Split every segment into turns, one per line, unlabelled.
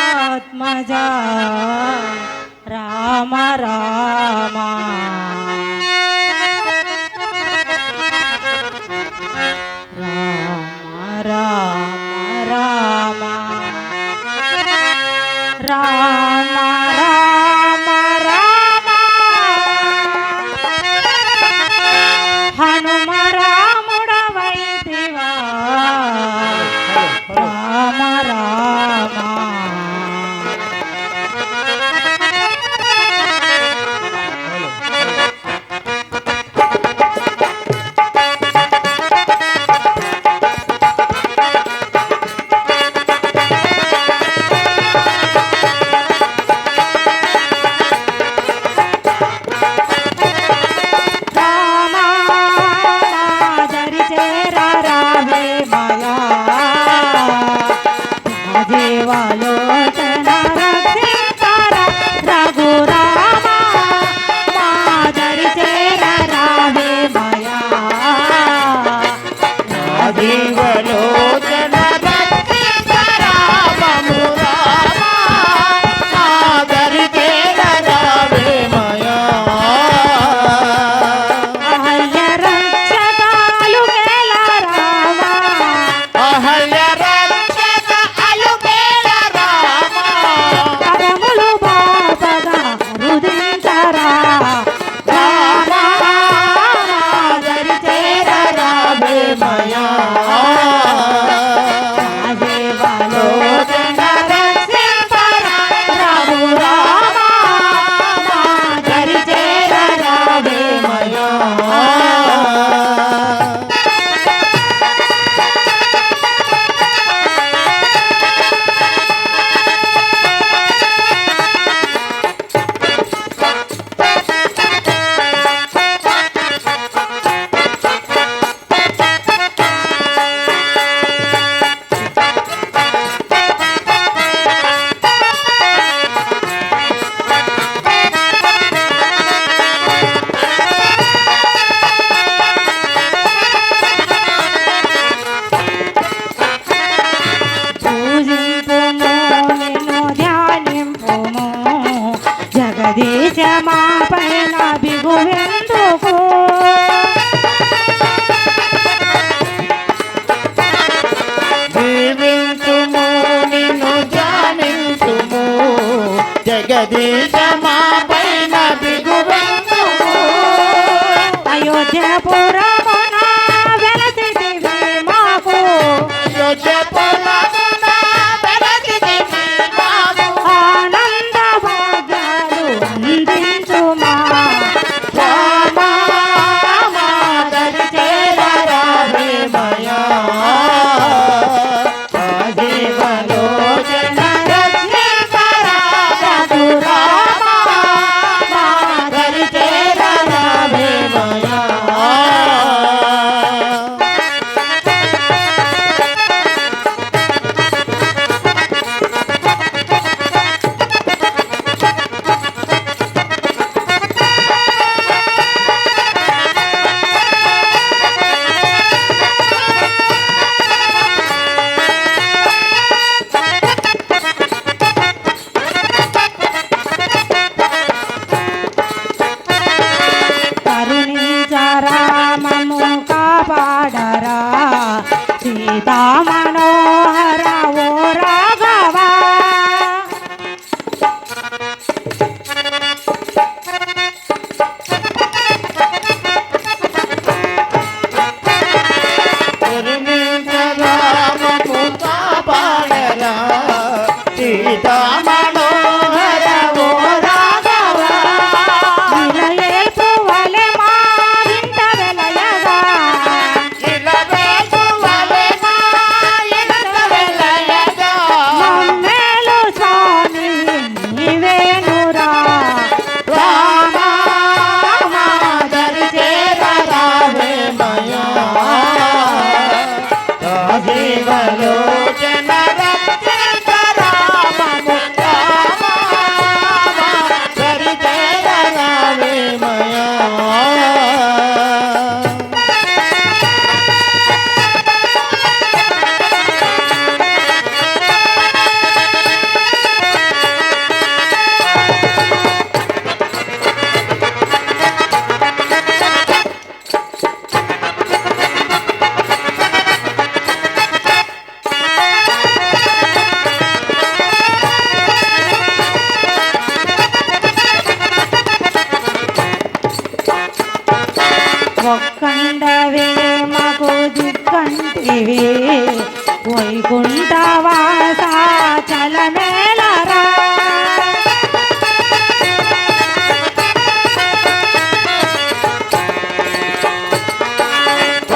ఆత్మజా రామ రామ రామ రామ రామ రామ దేవాల జగదీశ మా పైన బిగువెందుకు? అయోధ్యపుర రాజరామము కాపాడరా సీతా మనోహర ఒక్కండవే మాకు దిక్కంటివి. వైకుంఠవాస చలమేలరా.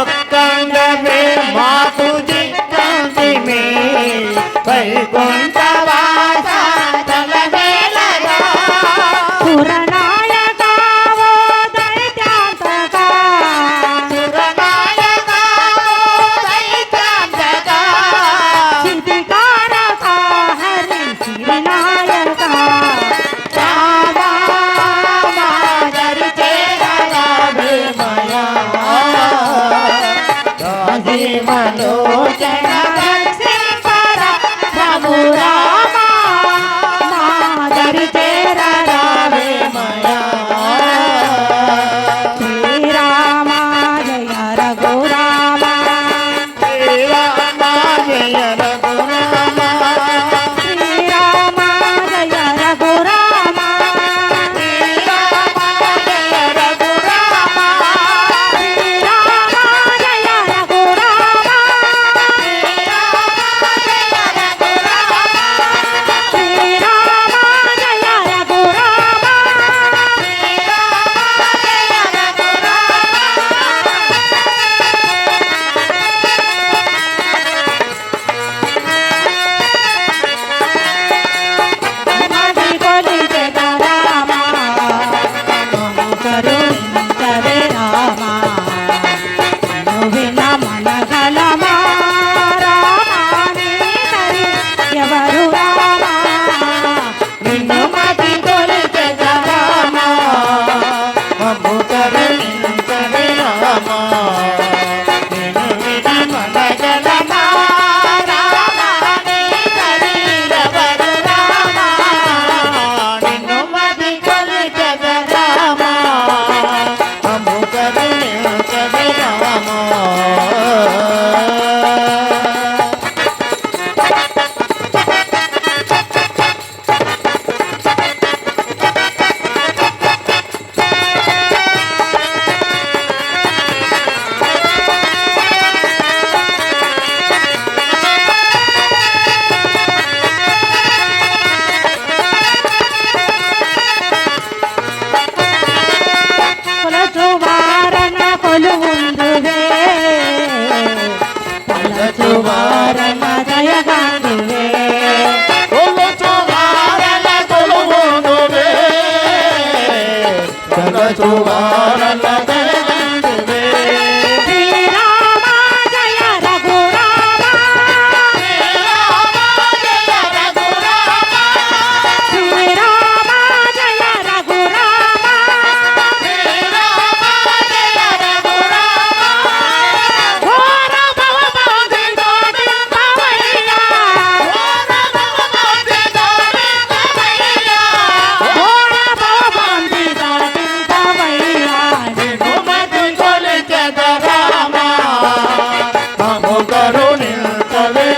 ఒక్కండవే మాకు దిక్కంటివి.
వైకుంఠ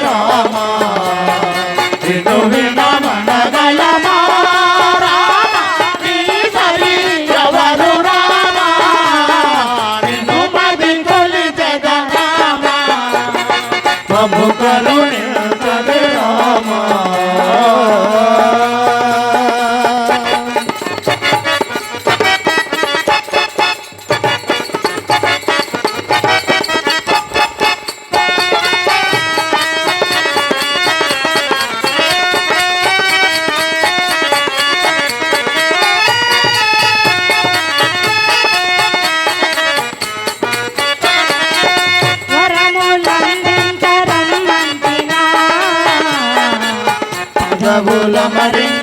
啊哈。
பாடு